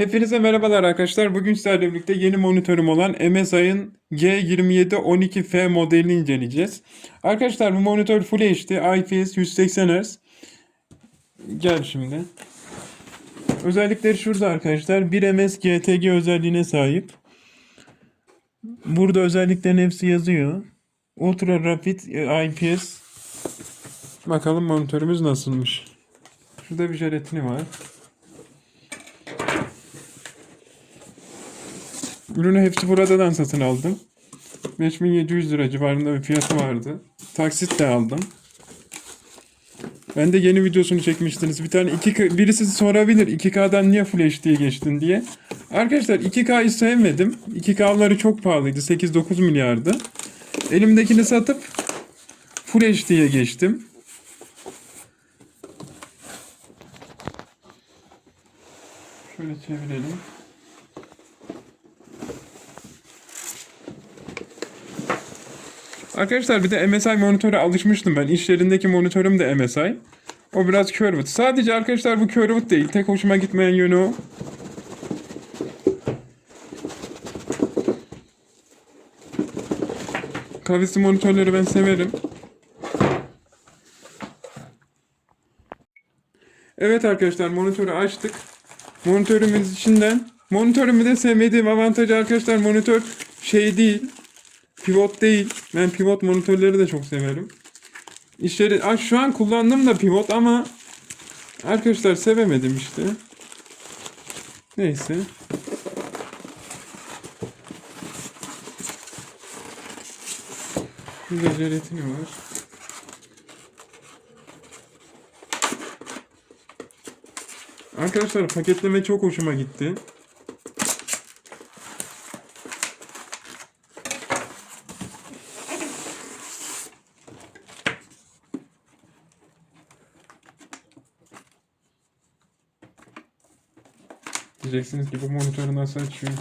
Hepinize merhabalar arkadaşlar. Bugün sizlerle birlikte yeni monitörüm olan MSI'ın G2712F modelini inceleyeceğiz. Arkadaşlar bu monitör Full HD IPS 180 Hz. Gel şimdi. Özellikleri şurada arkadaşlar. 1 ms GTG özelliğine sahip. Burada özelliklerin hepsi yazıyor. Ultra Rapid e, IPS. Bakalım monitörümüz nasılmış. Şurada bir jelatini var. Ürünü hepsi buradan satın aldım. 5700 lira civarında bir fiyatı vardı. Taksit de aldım. Ben de yeni videosunu çekmiştiniz. Bir tane 2K, birisi sorabilir 2K'dan niye Full HD'ye geçtin diye. Arkadaşlar 2K'yı sevmedim. 2K'ları çok pahalıydı. 8-9 milyardı. Elimdekini satıp Full HD'ye geçtim. Şöyle çevirelim. Arkadaşlar bir de MSI monitöre alışmıştım ben. İş yerindeki monitörüm de MSI. O biraz curved. Sadece arkadaşlar bu curved değil. Tek hoşuma gitmeyen yönü o. Kavisli monitörleri ben severim. Evet arkadaşlar monitörü açtık. Monitörümüz içinden monitörümü de sevmediğim avantajı arkadaşlar monitör şey değil. Pivot değil. Ben pivot monitörleri de çok severim. İşleri şu an kullandım da pivot ama arkadaşlar sevemedim işte. Neyse. Burada jelatini var. Arkadaşlar paketleme çok hoşuma gitti. Diyeceksiniz ki bu monitörü nasıl açıyor?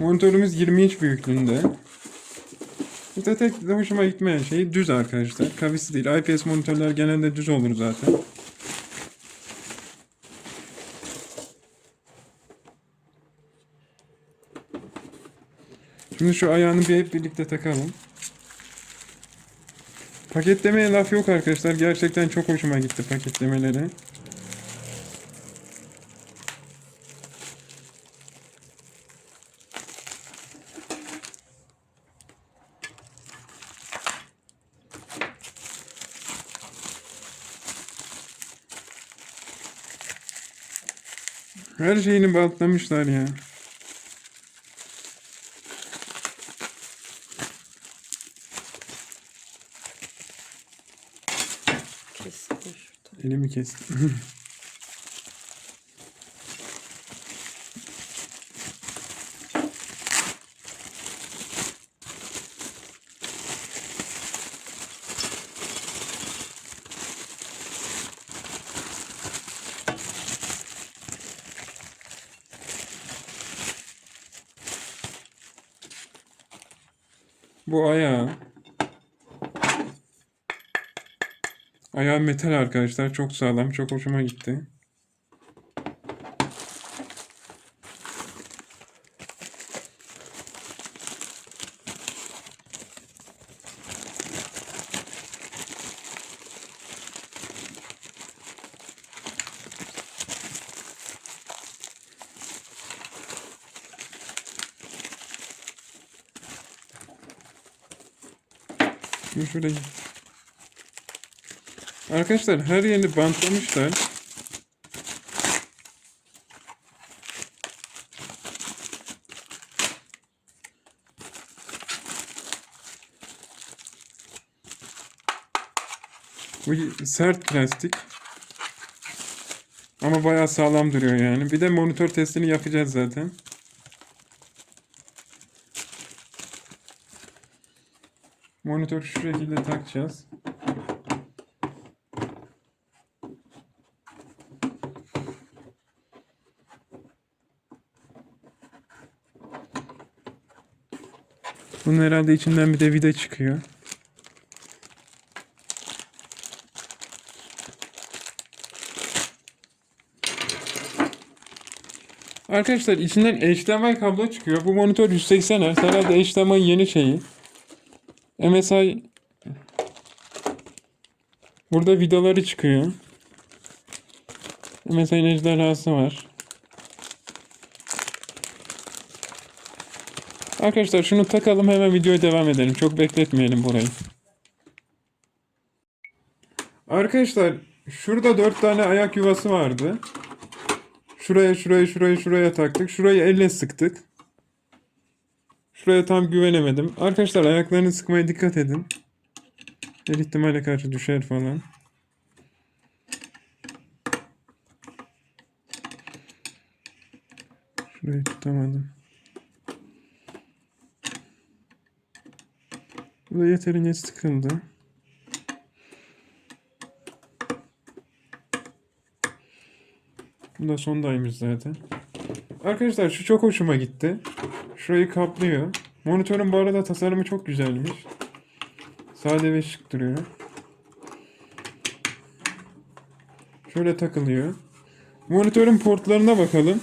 Monitörümüz 20 inç büyüklüğünde. İşte tek de hoşuma gitmeyen şey düz arkadaşlar. Kavisi değil. IPS monitörler genelde düz olur zaten. Şimdi şu ayağını bir hep birlikte takalım. Paketlemeye laf yok arkadaşlar. Gerçekten çok hoşuma gitti paketlemeleri. Her şeyini bantlamışlar ya. Kestim. Elimi kesti. Bu ayağı. Ayağı metal arkadaşlar. Çok sağlam. Çok hoşuma gitti. Şimdi şurayı Arkadaşlar her yerini bantlamışlar. Bu sert plastik. Ama bayağı sağlam duruyor yani. Bir de monitör testini yapacağız zaten. Monitörü şu şekilde takacağız. Bunun herhalde içinden bir de vida çıkıyor. Arkadaşlar içinden HDMI kablo çıkıyor. Bu monitör 180 Hz. Herhalde HDMI yeni şeyi. MSI Burada vidaları çıkıyor. MSI'nin ejderhası var. Arkadaşlar şunu takalım hemen videoya devam edelim. Çok bekletmeyelim burayı. Arkadaşlar şurada dört tane ayak yuvası vardı. Şuraya şuraya şuraya şuraya taktık. Şurayı elle sıktık. Şuraya tam güvenemedim. Arkadaşlar ayaklarını sıkmaya dikkat edin. Her ihtimale karşı düşer falan. Şurayı tutamadım. Bu da yeterince sıkıldı. Bu da sondaymış zaten. Arkadaşlar şu çok hoşuma gitti. Şurayı kaplıyor. Monitörün bu arada tasarımı çok güzelmiş. Sade ve şık duruyor. Şöyle takılıyor. Monitörün portlarına bakalım.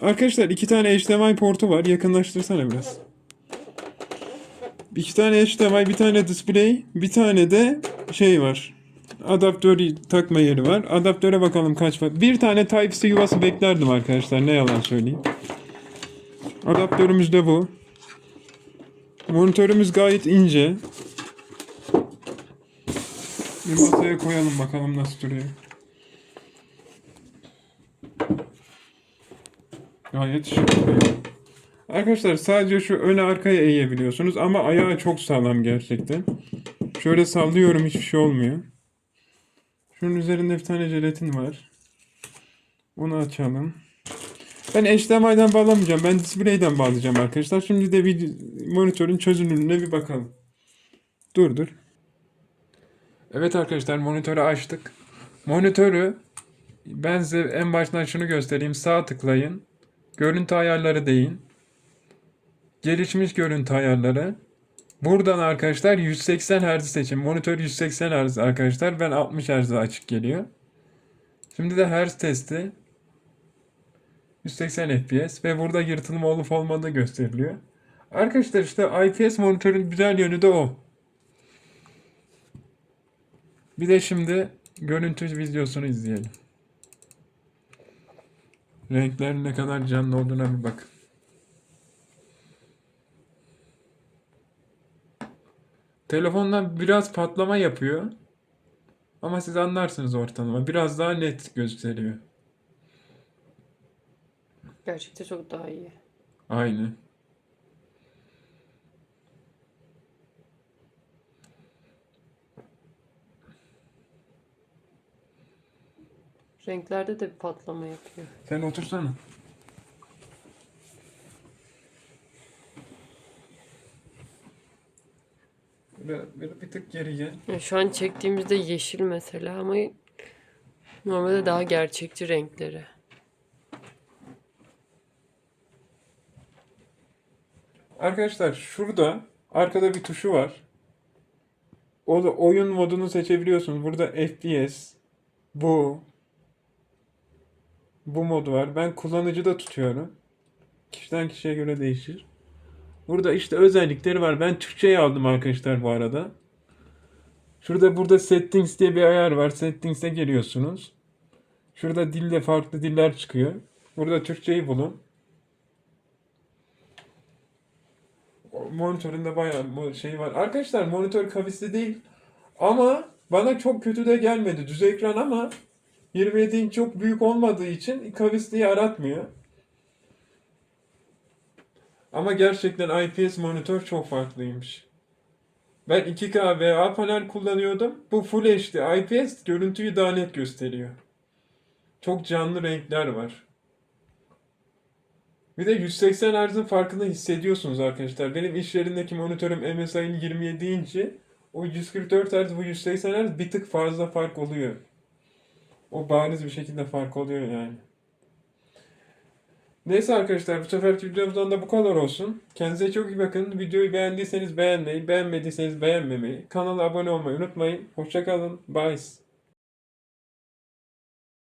Arkadaşlar iki tane HDMI portu var. Yakınlaştırsana biraz. İki tane HDMI, bir tane display, bir tane de şey var. Adaptör takma yeri var. Adaptöre bakalım kaç var. Bir tane Type-C yuvası beklerdim arkadaşlar. Ne yalan söyleyeyim. Adaptörümüz de bu. Monitörümüz gayet ince. Bir masaya koyalım bakalım nasıl duruyor. Gayet şık. Arkadaşlar sadece şu öne arkaya eğebiliyorsunuz ama ayağı çok sağlam gerçekten. Şöyle sallıyorum hiçbir şey olmuyor. Şunun üzerinde bir tane jelatin var. Onu açalım. Ben HDMI'den bağlamayacağım. Ben display'den bağlayacağım arkadaşlar. Şimdi de bir monitörün çözünürlüğüne bir bakalım. Dur dur. Evet arkadaşlar monitörü açtık. Monitörü ben size en baştan şunu göstereyim. Sağ tıklayın. Görüntü ayarları deyin. Gelişmiş görüntü ayarları. Buradan arkadaşlar 180 Hz seçin. Monitör 180 Hz arkadaşlar. Ben 60 Hz'e açık geliyor. Şimdi de Hz testi. 180 FPS ve burada yırtılma olup olmadığı gösteriliyor. Arkadaşlar işte IPS monitörün güzel yönü de o. Bir de şimdi görüntü videosunu izleyelim. Renklerin ne kadar canlı olduğuna bir bak. Telefondan biraz patlama yapıyor. Ama siz anlarsınız ortalama. Biraz daha net gösteriyor. Gerçekte çok daha iyi. Aynı. Renklerde de bir patlama yapıyor. Sen otursana. Bir, bir, bir tık geri gel. Ya şu an çektiğimizde yeşil mesela ama normalde daha gerçekçi renkleri. Arkadaşlar şurada arkada bir tuşu var. O oyun modunu seçebiliyorsunuz. Burada FPS, bu, bu mod var. Ben kullanıcıda tutuyorum. Kişiden kişiye göre değişir. Burada işte özellikleri var. Ben Türkçe'yi aldım arkadaşlar bu arada. Şurada burada settings diye bir ayar var. Settings'e geliyorsunuz. Şurada dilde farklı diller çıkıyor. Burada Türkçeyi bulun. O Monitöründe bayağı şey var. Arkadaşlar monitör kavisli değil. Ama bana çok kötü de gelmedi. Düz ekran ama 27 inç çok büyük olmadığı için kavisliği aratmıyor. Ama gerçekten IPS monitör çok farklıymış. Ben 2K VA panel kullanıyordum. Bu Full HD IPS görüntüyü daha net gösteriyor. Çok canlı renkler var. Bir de 180 Hz'in farkını hissediyorsunuz arkadaşlar. Benim iş yerindeki monitörüm MSI'nin 27 inci. O 144 Hz bu 180 Hz bir tık fazla fark oluyor. O bariz bir şekilde fark oluyor yani. Neyse arkadaşlar bu seferki videomuzdan da bu kadar olsun. Kendinize çok iyi bakın. Videoyu beğendiyseniz beğenmeyi, beğenmediyseniz beğenmemeyi, kanala abone olmayı unutmayın. Hoşçakalın. Bye.